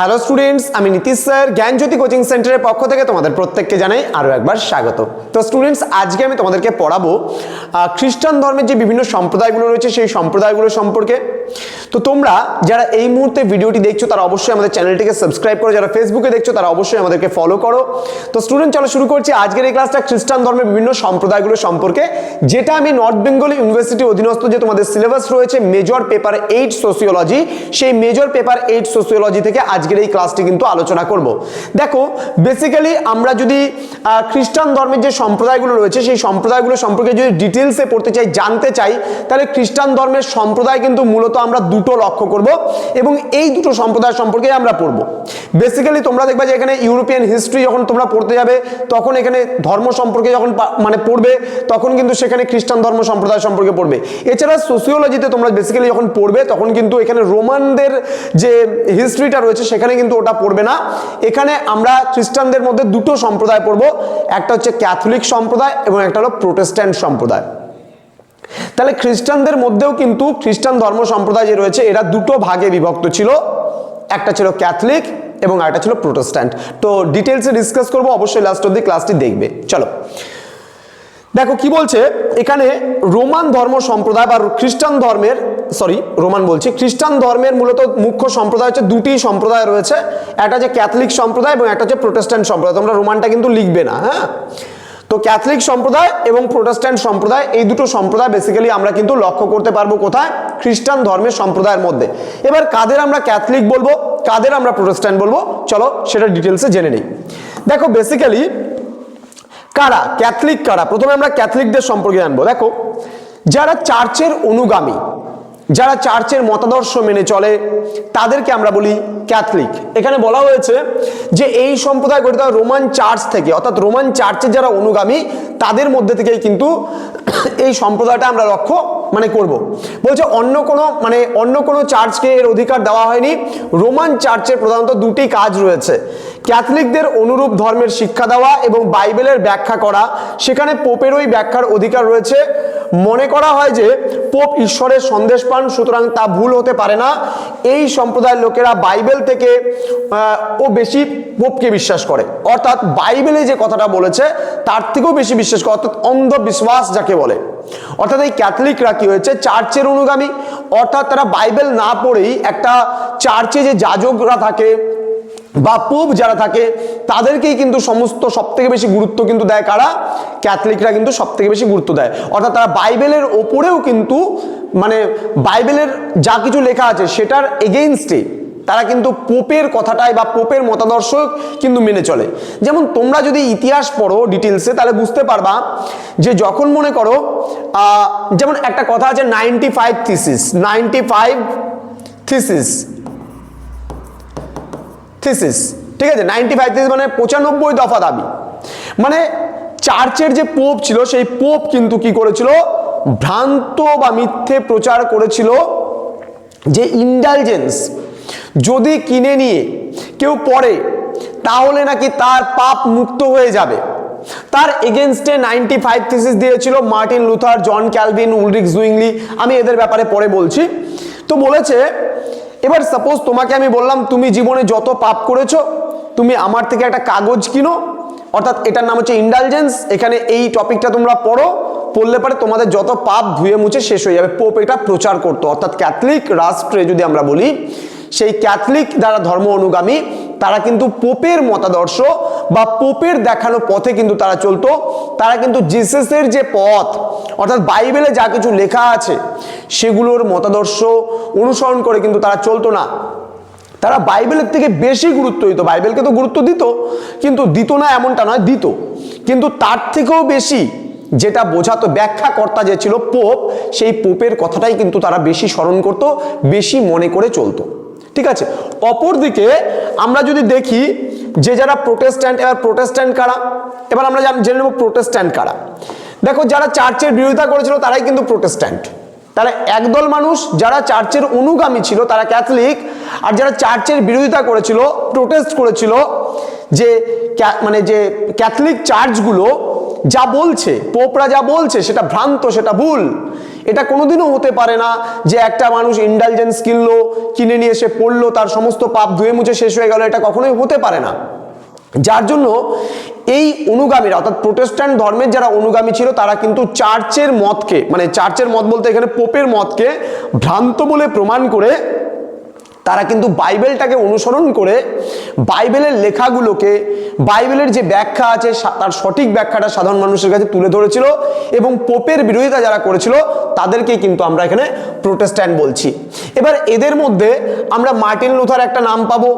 Hello students আমি Nitish sir, জ্ঞানজ্যোতি coaching সেন্টারের পক্ষ থেকে তোমাদের প্রত্যেককে জানাই আরও একবার স্বাগত। তো স্টুডেন্টস আজকে আমি তোমাদেরকে পড়াবো খ্রিস্টান ধর্মের যে বিভিন্ন সম্প্রদায়গুলো রয়েছে, সেই সম্প্রদায়গুলো সম্পর্কে। তো তোমরা যারা এই মুহূর্তে ভিডিওটি দেখছ, তারা অবশ্যই আমাদের চ্যানেলটিকে সাবস্ক্রাইব করো। যারা ফেসবুকে দেখছ, তারা অবশ্যই আমাদেরকে ফলো করো। তো স্টুডেন্ট চলো শুরু করছি। আজকের এই ক্লাসটা খ্রিস্টান ধর্মের বিভিন্ন সম্প্রদায়গুলো সম্পর্কে। যেটা আমি নর্থ বেঙ্গল ইউনিভার্সিটি অধীনস্থ যে তোমাদের সিলেবাস রয়েছে মেজর পেপার এইট সোসিওলজি সেই মেজর পেপার এইট সোসিওলজি থেকে আজকের এই ক্লাসটি কিন্তু আলোচনা করব। দেখো বেসিক্যালি আমরা যদি খ্রিস্টান ধর্মের যে সম্প্রদায়গুলো রয়েছে, সেই সম্প্রদায়গুলো সম্পর্কে যদি ডিটেলসে পড়তে চাই, জানতে চাই, তাহলে খ্রিস্টান ধর্মের সম্প্রদায় কিন্তু মূলত আমরা দুটো লক্ষ্য করব এবং এই দুটো সম্প্রদায় সম্পর্কে আমরা পড়ব। বেসিক্যালি তোমরা দেখবে যে এখানে ইউরোপিয়ান হিস্ট্রি যখন তোমরা পড়তে যাবে, তখন এখানে ধর্ম সম্পর্কে যখন মানে পড়বে, তখন কিন্তু সেখানে খ্রিস্টান ধর্ম সম্প্রদায় সম্পর্কে পড়বে। এছাড়া সোসিওলজিতে তোমরা বেসিক্যালি যখন পড়বে, তখন কিন্তু এখানে রোমানদের যে হিস্ট্রিটা রয়েছে, সেখানে কিন্তু ওটা পড়বে না। এখানে আমরা খ্রিস্টানদের মধ্যে দুটো সম্প্রদায় পড়ব, একটা হচ্ছে ক্যাথলিক সম্প্রদায় এবং একটা হলো প্রোটেস্ট্যান্ট সম্প্রদায়। তাহলে খ্রিস্টানদের মধ্যেও কিন্তু খ্রিস্টান ধর্ম সম্প্রদায় যে রয়েছে, এরা দুটো ভাগে বিভক্ত ছিল। একটা ছিল ক্যাথলিক এবং আরেকটা ছিল প্রোটেস্ট্যান্ট। তো ডিটেলসে ডিসকাস করব, অবশ্যই লাস্ট অব্দি ক্লাসটি দেখবে। চলো। দেখো কি বলছে, এখানে রোমান ধর্ম সম্প্রদায় বা খ্রিস্টান ধর্মের সরি রোমান বলছি, খ্রিস্টান ধর্মের মূলত মুখ্য সম্প্রদায় হচ্ছে দুটি সম্প্রদায় রয়েছে। একটা হচ্ছে ক্যাথলিক সম্প্রদায় এবং একটা হচ্ছে প্রোটেস্ট্যান্ট সম্প্রদায়। তোমরা রোমানটা কিন্তু লিখবে না হ্যাঁ? তো ক্যাথলিক সম্প্রদায় এবং প্রোটেস্ট্যান্ট সম্প্রদায়, এই দুটো সম্প্রদায় বেসিক্যালি আমরা কিন্তু লক্ষ্য করতে পারব কোথায়? খ্রিস্টান ধর্মের সম্প্রদায়ের মধ্যে। এবার কাদের আমরা ক্যাথলিক বলব? কাদের আমরা প্রোটেস্ট্যান্ট বলব? চলো সেটা ডিটেলসে জেনে নিই। দেখো বেসিক্যালি কারা? ক্যাথলিক কারা? প্রথমে আমরা ক্যাথলিকদের সম্পর্কে জানব। দেখো, যারা চার্চের অনুগামী যারা চার্চের মতাদর্শ মেনে চলে, তাদেরকে আমরা বলি ক্যাথলিক। এখানে বলা হয়েছে যে এই সম্প্রদায় গঠিত রোমান চার্চ থেকে। অর্থাৎ রোমান চার্চের যারা অনুগামী, তাদের মধ্যে থেকেই কিন্তু এই সম্প্রদায়টা আমরা লক্ষ্য মানে করব। বলছে অন্য কোনো মানে অন্য কোনো চার্চকে এর অধিকার দেওয়া হয়নি। রোমান চার্চের প্রধানত দুটি কাজ রয়েছে। ক্যাথলিকদের অনুরূপ ধর্মের শিক্ষা দেওয়া এবং বাইবেলের ব্যাখ্যা করা। সেখানে পোপেরই ব্যাখ্যার অধিকার রয়েছে। মনে করা হয় যে পোপ ঈশ্বরের সন্দেশ পান, সুতরাং তা ভুল হতে পারে না। এই সম্প্রদায়ের লোকেরা বাইবেল থেকে ও বেশি পোপকে বিশ্বাস করে। অর্থাৎ বাইবেলে যে কথাটা বলেছে, তার থেকেও বেশি বিশ্বাস করে, অর্থাৎ অন্ধবিশ্বাস যাকে বলে। অর্থাৎ এই ক্যাথলিকরা কি হয়েছে? চার্চের অনুগামী। অর্থাৎ তারা বাইবেল না পড়েই একটা চার্চে যে যাজকরা থাকে বা পোপ যারা থাকে, তাদেরকেই কিন্তু সমস্ত সব থেকে বেশি গুরুত্ব কিন্তু দেয় কারা? ক্যাথলিকরা কিন্তু সব থেকে বেশি গুরুত্ব দেয়। অর্থাৎ তারা বাইবেলের ওপরেও কিন্তু মানে বাইবেলের যা কিছু লেখা আছে, সেটার এগেইনস্টে তারা কিন্তু পোপের কথাটাই বা পোপের মতাদর্শ কিন্তু মেনে চলে। যেমন তোমরা যদি ইতিহাস পড়ো ডিটেলসে তাহলে বুঝতে পারবা যে যখন মনে করো যেমন একটা কথা আছে ninety five thesis ninety five thesis thesis, ঠিক আছে? নাইনটি ফাইভ থিসিস মানে পঁচানব্বই দফা দাবি। মানে চার্চের যে পোপ ছিল, সেই পোপ কিন্তু কি করেছিল? ভ্রান্ত বা মিথ্যে প্রচার করেছিল যে ইন্ডালজেন্স যদি কিনে নিয়ে কেউ পড়ে, তাহলে নাকি তার পাপ মুক্ত হয়ে যাবে। তার এগেনস্টে নাইনটি ফাইভ থিসিস দিয়েছিল Martin Luther, John Calvin Ulrich Zwingli, আমি এদের ব্যাপারে পরে বলছি। তো বলেছে এবার সাপোজ তোমাকে আমি বললাম, তুমি জীবনে যত পাপ করেছ, তুমি আমার থেকে একটা কাগজ কিনো। অর্থাৎ এটার নাম হচ্ছে ইন্ডালজেন্স এখানে এই টপিকটা তোমরা পড়ো, পড়লে পরে তোমাদের যত পাপ ধুয়ে মুছে শেষ হয়ে যাবে। পোপ এটা প্রচার করতো। অর্থাৎ ক্যাথলিক রাষ্ট্রে যদি আমরা বলি, সেই ক্যাথলিক দ্বারা ধর্ম অনুগামী তারা কিন্তু পোপের মতাদর্শ বা পোপের দেখানো পথে কিন্তু তারা চলতো। তারা কিন্তু জিসেসের যে পথ, অর্থাৎ বাইবেলে যা কিছু লেখা আছে, সেগুলোর মতাদর্শ অনুসরণ করে কিন্তু তারা চলতো না। তারা বাইবেলের থেকে বেশি গুরুত্ব দিত। বাইবেলকে তো গুরুত্ব দিত, কিন্তু দিত না এমনটা নয়, দিত। কিন্তু তার থেকেও বেশি যেটা বোঝাতো ব্যাখ্যাকর্তা যে ছিল পোপ, সেই পোপের কথাটাই কিন্তু তারা বেশি স্মরণ করত, বেশি মনে করে চলতো। ঠিক আছে? অপরদিকে আমরা যদি দেখি যে যারা প্রোটেস্ট্যান্ট এবার প্রোটেস্ট্যান্ট কারা? এবার আমরা জান- নেব প্রোটেস্ট্যান্ট কারা। দেখো, যারা চার্চের বিরোধিতা করেছিল, তারাই কিন্তু প্রোটেস্ট্যান্ট তারা একদল মানুষ, যারা চার্চের অনুগামী ছিল, তারা ক্যাথলিক আর যারা চার্চের বিরোধিতা করেছিল প্রোটেস্ট করেছিল, যে মানে যে ক্যাথলিক চার্চগুলো যা বলছে পোপরা যা বলছে, সেটা ভ্রান্ত, সেটা ভুল। এটা কোনোদিনও হতে পারে না যে একটা মানুষ ইন্ডালজেন্স কিনলো, কিনে নিয়ে এসে পড়ল, তার সমস্ত পাপ ধুয়ে মুছে শেষ হয়ে গেল, এটা কখনোই হতে পারে না। যার জন্য এই অনুগামীরা, অর্থাৎ প্রোটেস্ট্যান্ট ধর্মের যারা অনুগামী ছিল, তারা কিন্তু চার্চের মতকে মানে চার্চের মত বলতে এখানে পোপের মতকে ভ্রান্ত বলে প্রমাণ করে তারা কিন্তু বাইবেলটাকে অনুসরণ করে বাইবেলের লেখাগুলোকে, বাইবেলের যে ব্যাখ্যা আছে তার সঠিক ব্যাখ্যাটা সাধারণ মানুষের কাছে তুলে ধরেছিল এবং পোপের বিরোধিতা যারা করেছিল, তাদেরকে কিন্তু আমরা এখানে প্রোটেস্ট্যান্ট বলছি। এবার এদের মধ্যে আমরা মার্টিন লুথার একটা নাম পাবো,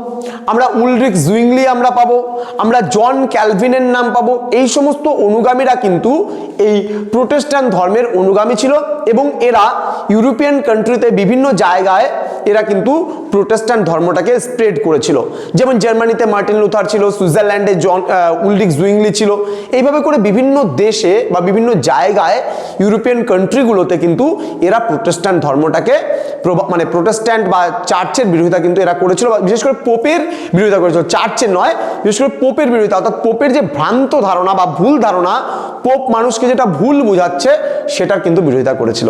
আমরা উলরিক জুইংলি আমরা পাবো, আমরা জন ক্যালভিনের নাম পাবো, এই সমস্ত অনুগামীরা কিন্তু এই প্রোটেস্ট্যান্ট ধর্মের অনুগামী ছিল এবং এরা ইউরোপিয়ান কান্ট্রিতে বিভিন্ন জায়গায় এরা কিন্তু প্রোটেস্ট্যান্ট ধর্মটাকে স্প্রেড করেছিল। যেমন জার্মানিতে মার্টিন লুথার ছিল, সুইজারল্যান্ডে জন উলডিক জুইংলি ছিল। এইভাবে করে বিভিন্ন দেশে বা বিভিন্ন জায়গায় ইউরোপিয়ান কান্ট্রিগুলোতে কিন্তু এরা প্রোটেস্ট্যান্ট ধর্মটাকে মানে প্রোটেস্ট্যান্ট বা চার্চের বিরোধিতা কিন্তু এরা করেছিল বা বিশেষ করে পোপের বিরোধিতা করেছিল। চার্চের নয়, বিশেষ করে পোপের বিরোধিতা। অর্থাৎ পোপের যে ভ্রান্ত ধারণা বা ভুল ধারণা, পোপ মানুষকে যেটা ভুল বোঝাচ্ছে, সেটার কিন্তু বিরোধিতা করেছিল।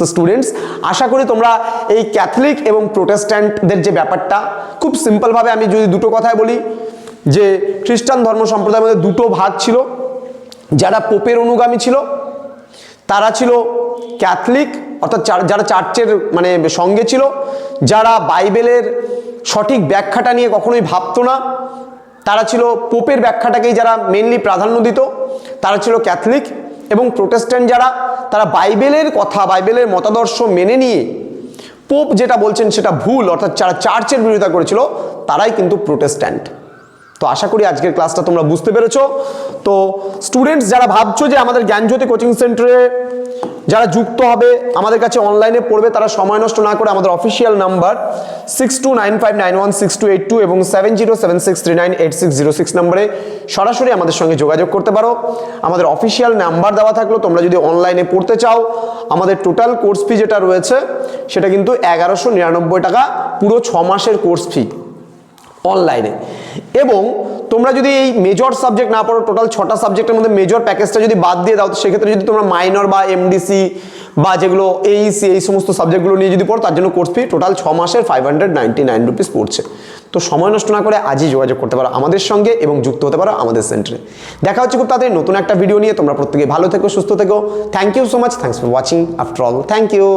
তো স্টুডেন্টস আশা করি তোমরা এই ক্যাথলিক এবং প্রোটেস্ট্যান্টদের যে ব্যাপারটা, খুব সিম্পলভাবে আমি যদি দুটো কথায় বলি, যে খ্রিস্টান ধর্ম সম্প্রদায়ের মধ্যে দুটো ভাগ ছিল। যারা পোপের অনুগামী ছিল, তারা ছিল ক্যাথলিক অর্থাৎ যারা চার্চের মানে সঙ্গে ছিল, যারা বাইবেলের সঠিক ব্যাখ্যাটা নিয়ে কখনোই ভাবতো না। তারা ছিল পোপের ব্যাখ্যাটাকেই যারা মেনলি প্রাধান্য দিত, তারা ছিল ক্যাথলিক এবং প্রোটেস্ট্যান্ট যারা। তারা বাইবেলের কথা, বাইবেলের মতাদর্শ মেনে নিয়ে পোপ যেটা বলছেন সেটা ভুল, অর্থাৎ যারা চার্চের বিরোধিতা করেছিল, তারাই কিন্তু প্রোটেস্ট্যান্ট। তো আশা করি আজকের ক্লাসটা তোমরা বুঝতে পেরেছ। তো স্টুডেন্টস যারা ভাবছ যে আমাদের জ্ঞানজ্যোতি কোচিং সেন্টারে যারা যুক্ত হবে, আমাদের কাছে অনলাইনে পড়বে, তারা সময় নষ্ট না করে আমাদের official number six two nine five nine one six two eight two এবং seven zero seven six three nine eight six zero six নম্বরে সরাসরি আমাদের সঙ্গে যোগাযোগ করতে পারো। আমাদের অফিসিয়াল নাম্বার দেওয়া থাকল, তোমরা যদি অনলাইনে পড়তে চাও, আমাদের টোটাল কোর্স ফি যেটা রয়েছে, সেটা কিন্তু এগারোশো নিরানব্বই টাকা, পুরো ছ মাসের কোর্স ফি অনলাইনে এবং তোমরা যদি এই মেজর সাবজেক্ট না পড়ো টোটাল ছটা সাবজেক্টের মধ্যে মেজর প্যাকেজটা যদি বাদ দিয়ে দাও সেক্ষেত্রে যদি তোমরা মাইনর বা এমডিসি বা যেগুলো এইসি এই সমস্ত সাবজেক্টগুলো নিয়ে যদি পড়ো, তার জন্য কোর্স ফি টোটাল ছ মাসের five hundred ninety nine rupees পড়ছে। তো সময় নষ্ট না করে আজই যোগাযোগ করতে পারো আমাদের সঙ্গে এবং যুক্ত হতে পারো আমাদের সেন্টারে দেখা হচ্ছে খুব তাড়াতাড়ি নতুন একটা ভিডিও নিয়ে। তোমরা প্রত্যেকে ভালো থেকো, সুস্থ থেকো। Thank you so much thanks for watching after all thank you